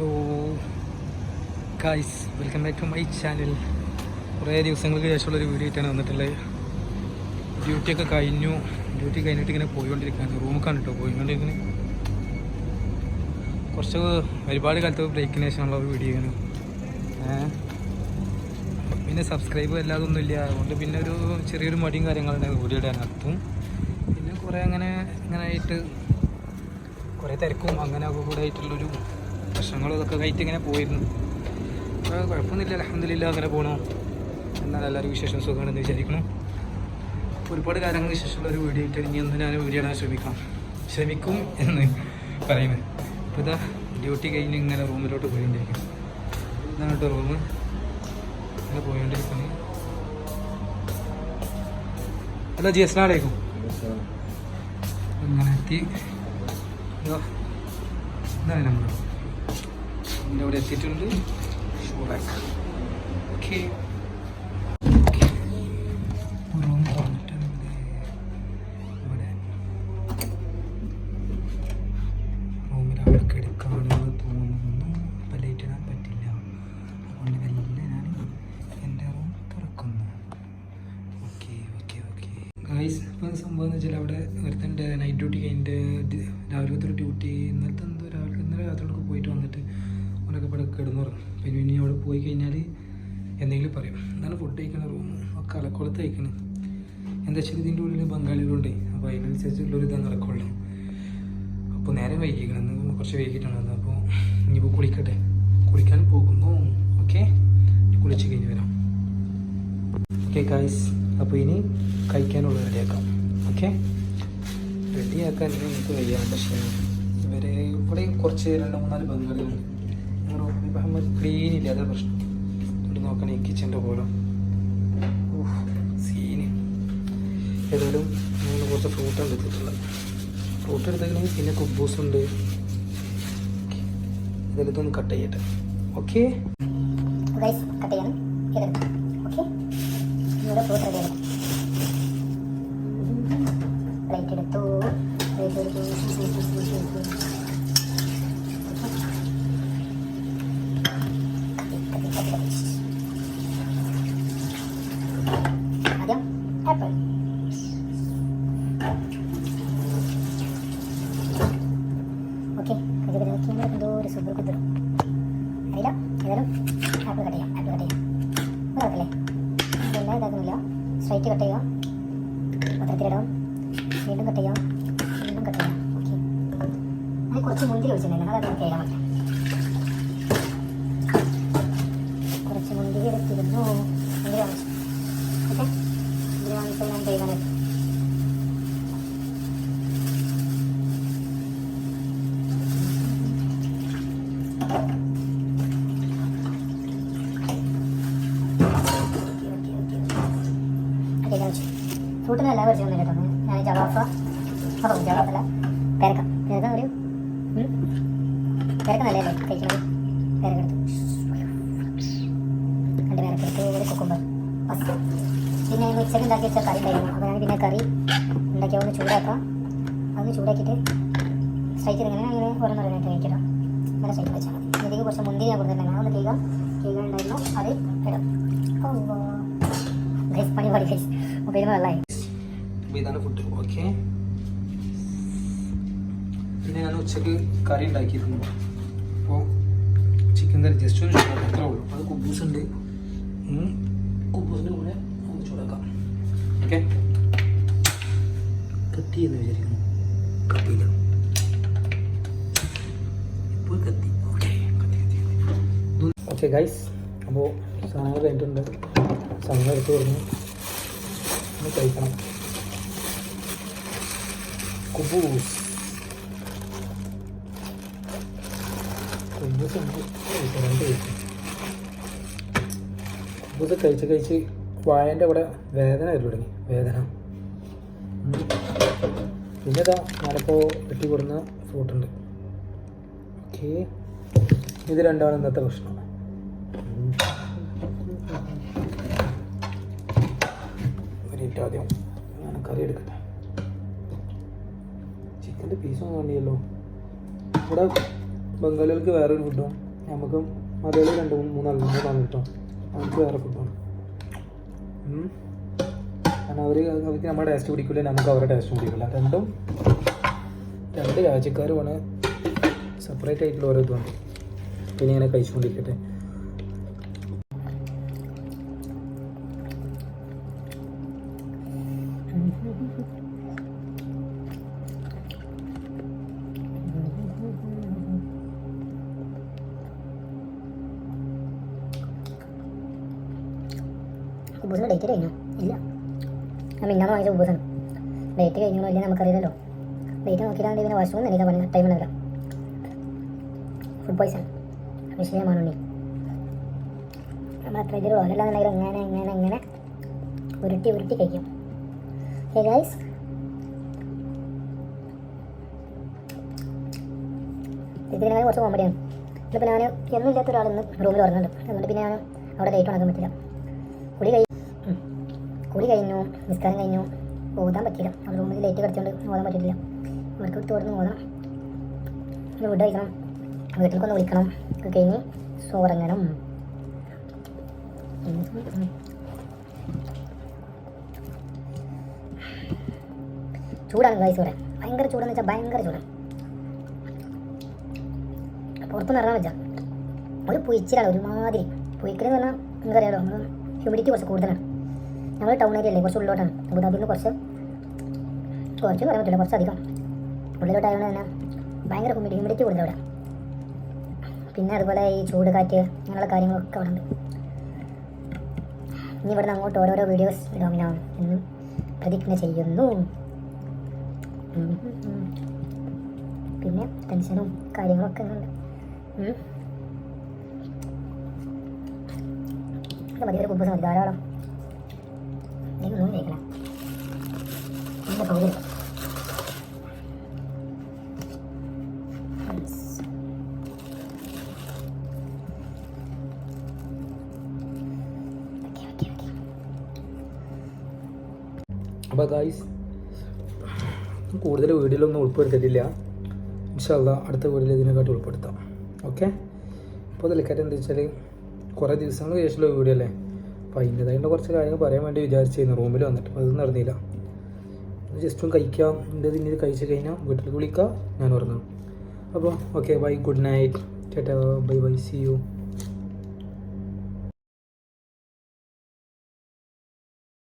Hello guys welcome back to my channel കുറേ ദിവസങ്ങൾക്ക് ശേഷമുള്ളൊരു video ആയിട്ടാണ് വന്നിട്ടുള്ളത്. ഡ്യൂട്ടിയൊക്കെ കഴിഞ്ഞു. ഡ്യൂട്ടി കഴിഞ്ഞിട്ട് ഇങ്ങനെ പോയിക്കൊണ്ടിരിക്കുകയാണ്. റൂമൊക്കെയാണ് കണ്ടിട്ടോ? പോയിക്കൊണ്ടിരിക്കുന്നത് കുറച്ച് ഒരുപാട് കാലത്ത് ബ്രേക്കിന് ശേഷമുള്ള ഒരു വീഡിയോ ആണ്. പിന്നെ സബ്സ്ക്രൈബ് അല്ലാതെ ഒന്നുമില്ല അതുകൊണ്ട് പിന്നെ ഒരു ചെറിയൊരു മടിയും കാര്യങ്ങളുണ്ടായിരുന്നു വീഡിയോ അപ്പം പിന്നെ കുറേ അങ്ങനെ ഇങ്ങനെ ആയിട്ട് കുറേ തിരക്കും അങ്ങനെ കൂടെ ആയിട്ടുള്ളൊരു പ്രശ്നങ്ങളും ഇതൊക്കെ കഴിഞ്ഞിട്ട് ഇങ്ങനെ പോയിരുന്നു. അപ്പോൾ കുഴപ്പമൊന്നുമില്ല. അലഹമില്ല അങ്ങനെ പോകണു എന്നാൽ എല്ലാവരും വിശേഷം സുഖമാണെന്ന് വിചാരിക്കണം ഒരുപാട് കാര്യങ്ങൾ ശേഷമുള്ള ഒരു വീഡിയോ ഇട്ട് ഇനി ഒന്ന് ഞാൻ വീഡിയോ ഇടാൻ ശ്രമിക്കാം. ശ്രമിക്കും എന്ന് പറയുന്നത്. അപ്പോൾ ഇതാ ഡ്യൂട്ടി കഴിഞ്ഞ് ഇങ്ങനെ റൂമിലോട്ട് പോയിക്കൊണ്ടിരിക്കും ഇതാണ് കേട്ടോ റൂം ഇങ്ങനെ പോയിക്കൊണ്ടിരിക്കുന്നത് ഹലോ ജി എസ് വലൈക്കും അങ്ങനെ എത്തി. ഇതാ, ഇതാണ് നമ്മൾ ഇതിന്റെ അവിടെ എത്തിയിട്ടുണ്ട്. ഓക്കെ സംഭവം എന്ന് വെച്ചാൽ അവിടെ ഒരുത്തന്റെ നൈറ്റ് ഡ്യൂട്ടി കഴിഞ്ഞിട്ട് രാവിലത്തെ ഡ്യൂട്ടി ഇന്നലത്തെ പിന്നെ ഇനി അവിടെ പോയി കഴിഞ്ഞാൽ എന്തെങ്കിലും പറയും. എന്നാണ് ഫുഡ് കഴിക്കണ റൂം ഒക്കെ അലക്കുളത്ത് കഴിക്കണം. എന്താ വെച്ചാൽ ഇതിന്റെ ഉള്ളിൽ ബംഗാളികളുണ്ട്. അപ്പോൾ അതിനനുസരിച്ചുള്ളൊരു ഇതാണ് നടക്കുള്ളൂ അപ്പോൾ നേരെ വൈകിക്കണം. കുറച്ച് വൈകിട്ടാണ് അപ്പോൾ ഇനിയിപ്പോൾ കുളിക്കട്ടെ. കുളിക്കാൻ പോകുന്നു. ഓക്കെ കുളിച്ച് കഴിഞ്ഞ് വരാം. ഓക്കെ കായ്സ് അപ്പോൾ ഇനി കഴിക്കാനുള്ള റെഡിയാക്കാം. ഓക്കെ റെഡിയാക്കാൻ നമുക്ക് വയ്യാണ്ട് പക്ഷേ ഇവരെ ഇവിടെ കുറച്ച് രണ്ട് മൂന്നാൽ ബംഗാളികളുണ്ട്. നമ്മൾ ക്ലീൻ ഇല്ല? അതാ പ്രശ്നം. എന്നിട്ട് നോക്കണേ ഈ കിച്ചന്റെ പോലും സീന് ഏതായാലും നമ്മൾ കുറച്ച് ഫ്രൂട്ടാണ് എടുത്തിട്ടുള്ളത്. ഫ്രൂട്ട് എടുത്തിട്ടുണ്ടെങ്കിൽ പിന്നെ കുബൂസ് ഉണ്ട്. ഇതെല്ലാം ഇതൊന്ന് കട്ട് ചെയ്യട്ടെ. ഓക്കെ കട്ട് ചെയ്യണം. ഓക്കെ ഇവിടെ ഫ്രൂട്ട് റെഡി ആയി. പ്ലേറ്റ് എടുത്തു. പ്ലേറ്റ് ഇതാക്കുന്നില്ല സ്ട്രൈറ്റ് കട്ട് ചെയ്യാം പത്രത്തിലിടാം വീണ്ടും കട്ട് ചെയ്യാം വീണ്ടും കട്ട് ചെയ്യാം ഓക്കെ ഞാൻ കുറച്ച് മുന്തിരി ഒഴിച്ചിട്ടുണ്ടായിരുന്നു. അതൊക്കെ നമുക്ക് അതോ ജവാഫല്ല പേരക്ക പേരക്ക ഒരു ഉം. പേരക്ക നല്ലതല്ലേ? കഴിക്കണത്? പേരക്ക എടുത്തു രണ്ട് പേരക്ക ഒരു കുക്കുമ്പർ പിന്നെ ഉച്ചയ്ക്ക് ഉണ്ടാക്കി വെച്ച കറി ഉണ്ടായിരുന്നു. അപ്പോൾ ഞാൻ പിന്നെ കറി ഉണ്ടാക്കി ഒന്ന് സ്ട്രൈറ്റ് ഇങ്ങനെ അങ്ങനെ ഓരോന്നോരോന്നായിട്ട് കഴിക്കണം അങ്ങനെ സ്ട്രൈറ്റ് വെച്ചാൽ ഇതിലേക്ക് കുറച്ച് മുന്തിരി ഞാൻ കൊടുത്തിട്ടുണ്ടായിരുന്നു അതൊന്ന് കേൾക്കാം കേൾക്കാൻ ഉണ്ടായിരുന്നു. അത് ഇടും. ഗൈസ് പണി പാടി ഗൈസ് മൊബൈൽ വെള്ളമായി. ഇതാണ് ഫുഡ് ഓക്കെ പിന്നെ ഞാൻ ഉച്ചയ്ക്ക് കറി ഉണ്ടാക്കിയിരുന്നു. അപ്പോൾ ചിക്കൻ കറി. ജസ്റ്റ് ഒന്ന് ചൂടാക്കാം അത്രേ ഉള്ളൂ. അത് കുബൂസ് ഉണ്ട് കുബൂസിന്റെ കൂടെ ഒന്ന് ചൂടാക്കാം. ഓക്കെ? കത്തി എന്ന് വിചാരിക്കുന്നു. കത്തിയില്ല. ഇപ്പോൾ കത്തി. ഓക്കെ. ഗൈസ് അപ്പോൾ സാധനങ്ങൾ കഴിഞ്ഞിട്ടുണ്ട്. സാധനങ്ങൾ എടുത്ത് വരുന്നു ഒന്ന് കഴിക്കണം. കുബൂസ്. രണ്ട് കഴിച്ചു കഴിച്ച് വായന്റെ അവിടെ വേദന വരും തുടങ്ങി. വേദന. പിന്നെ ഇതാ ഞാനിപ്പോൾ വെട്ടി കൊടുന്ന ഫ്രൂട്ടുണ്ട് ഓക്കെ ഇത് രണ്ടാണ് ഇന്നത്തെ മിനിറ്റ് ആദ്യം ഞാൻ കറി എടുക്കട്ടെ. ചിക്കന്റെ പീസൊന്നും വേണ്ടിയല്ലോ. ഇവിടെ ബംഗാളികൾക്ക് വേറൊരു ഫുഡും നമുക്ക് മലയാളി രണ്ട് മൂന്ന് മൂന്നാൾ മൂന്നാണ് കിട്ടും. നമുക്ക് വേറെ ഫുഡാണ്. കാരണം അവർ അവർക്ക് നമ്മുടെ ടേസ്റ്റ് പിടിക്കില്ല നമുക്ക് അവരുടെ ടേസ്റ്റ് പിടിക്കില്ല രണ്ടും രണ്ട് രാജ്യക്കാരുമാണ് സെപ്പറേറ്റ് ആയിട്ടുള്ള ഓരോ ഇതുണ്ട് പിന്നെ ഇങ്ങനെ കഴിച്ചുകൊണ്ടിരിക്കട്ടെ. കുബൂസിന് ഡേറ്റ് കഴിഞ്ഞോ. ഇല്ല. ഞാൻ മിന്നാന്ന് വാങ്ങിച്ച കുബൂസാണ് ഡേറ്റ് കഴിഞ്ഞോ ഇല്ല നമുക്കറിയില്ലല്ലോ. ഡേറ്റ് നോക്കിയിട്ടാണ് പിന്നെ വശവും എനിക്ക് പണി ടൈം ഉണ്ടല്ല. ഫുഡ് പോയ്സൺ വിഷയമാണ് ഉണ്ണി. നമ്മൾ അത്ര ഇതിലുള്ള അല്ലാന്നുണ്ടെങ്കിൽ എങ്ങനെ എങ്ങനെ എങ്ങനെ ഉരുട്ടി ഉരുട്ടി കഴിക്കും. ഹേ ഗൈസ് ഇതിനെ കുറച്ച് കോമഡിയാണ് ഇന്നിപ്പോൾ ഞാൻ എന്നും ഇല്ലാത്ത ഒരാൾ ഇന്ന് റൂമിൽ ഉറങ്ങുന്നുണ്ട്. എന്നിട്ട് പിന്നെ ഞാൻ അവിടെ ലൈറ്റ് ഉണക്കാൻ പറ്റില്ല. കുളി. കുളി കഴിഞ്ഞു നിസ്കാരം കഴിഞ്ഞു. ഓതാൻ പറ്റില്ല അവിടെ റൂമിൽ ലൈറ്റ് കിടച്ചുകൊണ്ട് ഓതാൻ പറ്റിയിട്ടില്ല. അവർക്ക് തുറന്ന് ഓതണം പിന്നെ ഫുഡ് കഴിക്കണം. വീട്ടിലേക്കൊന്ന് വിളിക്കണം. ഒക്കെ കഴിഞ്ഞ് സോറങ്ങണം. ചൂടാണ് ഗൈസ് ഇവിടെ. ഭയങ്കര ചൂടെന്ന് വെച്ചാൽ ഭയങ്കര ചൂടാണ് പുറത്തുനിന്ന് ഇറങ്ങാൻ വെച്ചാൽ ഒരു പുയിച്ചിലാണ് ഒരുമാതിരി. പുയിക്കലെന്ന് പറഞ്ഞാൽ നിങ്ങൾക്കറിയാലോ നമ്മൾ ഹ്യൂമിഡിറ്റി കുറച്ച് കൂടുതലാണ്. ഞങ്ങൾ ടൗൺ ഏരിയ അല്ലേ കുറച്ച് ഉള്ളിലോട്ടാണ് അബുദാബിയിൽ നിന്ന് കുറച്ച് കുറച്ച് പറയാൻ പറ്റില്ല കുറച്ച് അധികം. ഉള്ളിലോട്ടായതുകൊണ്ട് തന്നെ ഭയങ്കര ഹ്യൂമിഡി ഹ്യൂമിഡിറ്റി കൂടുതൽ അവിടെ. പിന്നെ അതുപോലെ ഈ ചൂട് കാറ്റ് അങ്ങനെയുള്ള കാര്യങ്ങളൊക്കെ അവിടെ ഉണ്ട്. ഇനി ഇവിടുന്ന് അങ്ങോട്ട് ഓരോരോ വീഡിയോസ് ഇടാമിനാവും എന്നും പ്രതിജ്ഞ ചെയ്യുന്നു. പിന്നെ ടെൻഷനും കാര്യങ്ങളൊക്കെ ഉണ്ട്. മതി ഒരു കുമ്പസ് ധാരാളം. നിങ്ങൾ ഒന്നും കഴിക്കണം ഇതിന്റെ പകുതി കൂടുതൽ വീഡിയോയിലൊന്നും ഉൾപ്പെടുത്തിയിട്ടില്ല. ഇൻഷാല്ല അടുത്ത വീഡിയോയിൽ ഇതിനെക്കാട്ടി ഉൾപ്പെടുത്താം. ഓക്കെ അപ്പോൾ അതിലേക്കായിട്ട് എന്താ വെച്ചാൽ കുറേ ദിവസങ്ങൾക്ക് ശേഷമുള്ള വീഡിയോ അല്ലേ? അപ്പോൾ അതിന്റെതായിട്ട് കുറച്ച് കാര്യങ്ങൾ പറയാൻ വേണ്ടി വിചാരിച്ചിരുന്നു. റൂമിൽ വന്നിട്ട്. അതൊന്നും നടന്നില്ല. ജസ്റ്റ് ഒന്ന് കഴിക്കാം. എന്റെ കഴിച്ചു കഴിച്ച് കഴിഞ്ഞാൽ വീട്ടിൽ വിളിക്കാം. ഞാൻ ഉറങ്ങാം. അപ്പോൾ ഓക്കെ ബൈ ഗുഡ് നൈറ്റ് ചേട്ടാ ബൈ ബൈ സി യു